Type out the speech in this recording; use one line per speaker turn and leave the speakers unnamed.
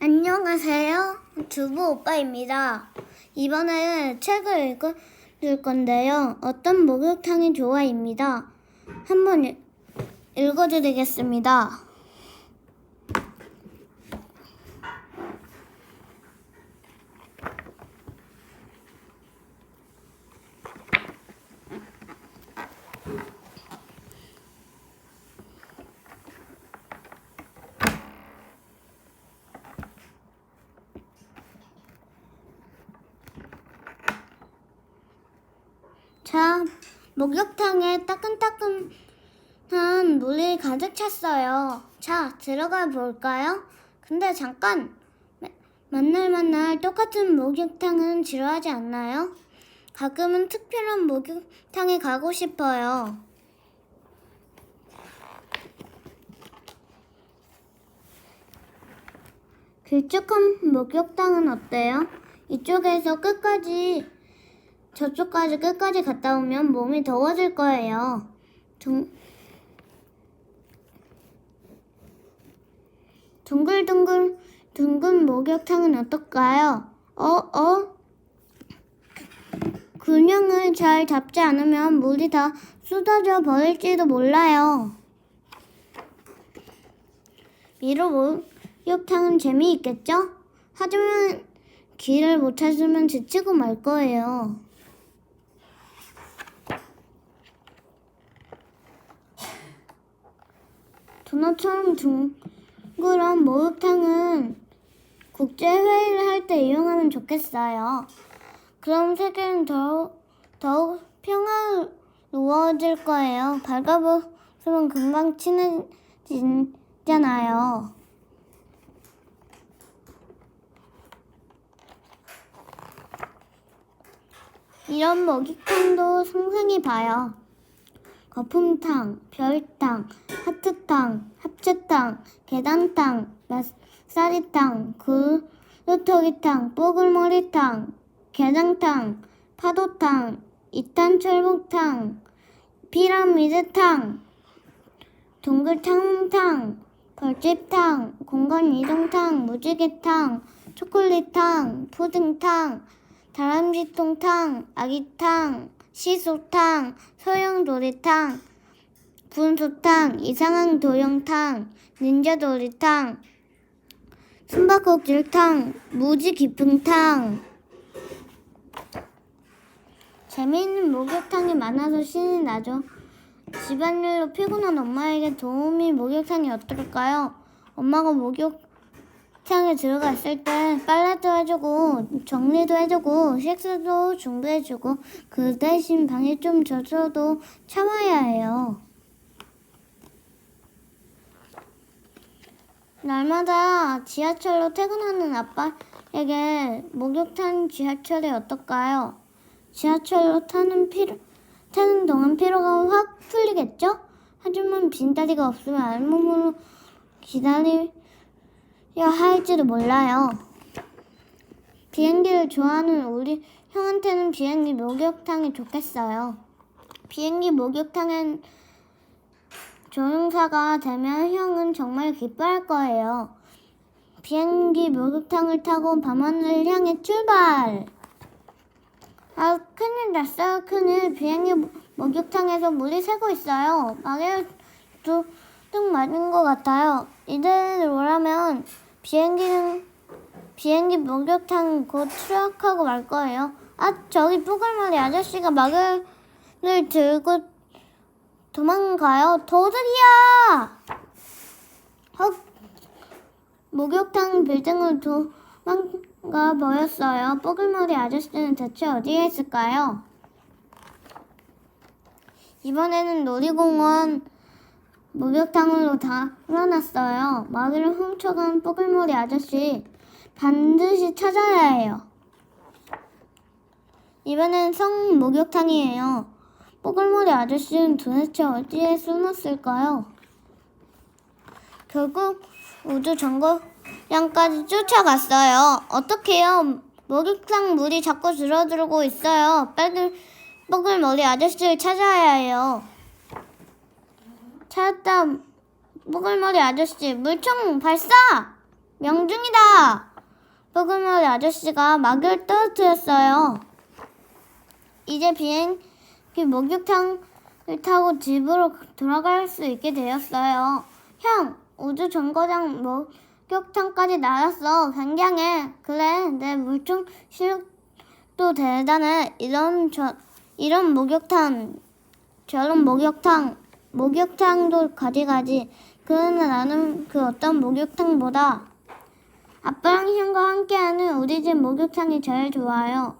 안녕하세요. 두부 오빠입니다. 이번에 책을 읽어줄 건데요. 어떤 목욕탕이 좋아입니다. 한번 읽- 읽어드리겠습니다. 자, 목욕탕에 따끈따끈한 물이 가득 찼어요. 자, 들어가 볼까요? 근데 잠깐! 매- 맨날 맨날 똑같은 목욕탕은 지루하지 않나요? 가끔은 특별한 목욕탕에 가고 싶어요. 길쭉한 목욕탕은 어때요? 이쪽에서 끝까지 저쪽까지 끝까지 갔다 오면 몸이 더워질 거예요. 둥, 둥글둥글 둥근 목욕탕은 어떨까요? 어, 어? 균형을 잘 잡지 않으면 물이 다 쏟아져 버릴지도 몰라요. 미로 목욕탕은 재미있겠죠? 하지만 길을 못 찾으면 지치고 말 거예요. 도넛처럼 둥그런 목욕탕은 국제회의를 할 때 이용하면 좋겠어요. 그럼 세계는 더욱, 더욱 평화로워질 거예요. 밝아보면 금방 친해지잖아요. 이런 먹이탕도 상상해 봐요. 거품탕, 별탕, 하트탕, 합체탕, 계단탕, 쌀이탕, 그루터기탕, 뽀글머리탕, 게장탕, 파도탕, 이탄철복탕, 피라미드탕, 동글탕탕, 벌집탕, 공간이동탕, 무지개탕, 초콜릿탕, 푸딩탕, 다람쥐통탕, 아기탕, 시소탕, 소용돌이탕, 분소탕, 이상한 도형탕, 닌자돌이탕, 숨바꼭질탕, 무지 깊은탕. 재미있는 목욕탕이 많아서 신이 나죠. 집안일로 피곤한 엄마에게 도움이 목욕탕이 어떨까요? 엄마가 목욕 탕에 들어갔을 때 빨래도 해주고 정리도 해주고 식사도 준비해주고 그 대신 방이 좀 젖어도 참아야 해요. 날마다 지하철로 퇴근하는 아빠에게 목욕탕 지하철이 어떨까요? 지하철로 타는 피로, 타는 동안 피로가 확 풀리겠죠? 하지만 빈다리가 없으면 알몸으로 기다려야 할지도 몰라요. 비행기를 좋아하는 우리 형한테는 비행기 목욕탕이 좋겠어요. 비행기 목욕탕엔 조종사가 되면 형은 정말 기뻐할 거예요. 비행기 목욕탕을 타고 밤하늘을 향해 출발! 아, 큰일 났어요, 큰일. 비행기 모- 목욕탕에서 물이 새고 있어요. 막에 뚝뚝 맞은 것 같아요. 이대로라면 비행기는, 비행기 목욕탕 곧 추락하고 말 거예요. 아, 저기 뽀글머리 아저씨가 막을 들고 도망가요. 도둑이야! 헉, 목욕탕 빌딩을 도망가 버렸어요. 뽀글머리 아저씨는 대체 어디에 있을까요? 이번에는 놀이공원 목욕탕으로 다 흘러났어요. 마귀를 훔쳐간 뽀글머리 아저씨 반드시 찾아야 해요. 이번엔 성 목욕탕이에요. 뽀글머리 아저씨는 도대체 어디에 숨었을까요? 결국 우주 정거장까지 쫓아갔어요. 어떡해요? 목욕탕 물이 자꾸 줄어들고 있어요. 빨리 뽀글머리 아저씨를 찾아야 해요. 찾았다. 뽀글머리 아저씨, 물총 발사! 명중이다! 뽀글머리 아저씨가 막을 떨어뜨렸어요. 이제 비행기 목욕탕을 타고 집으로 돌아갈 수 있게 되었어요. 형, 우주 정거장 목욕탕까지 날았어. 굉장해. 그래, 내 물총 실력도 대단해. 이런 저 이런 목욕탕, 저런 목욕탕, 목욕탕도 가지가지. 그러나 나는 그 어떤 목욕탕보다 아빠랑 형과 함께하는 우리 집 목욕탕이 제일 좋아요.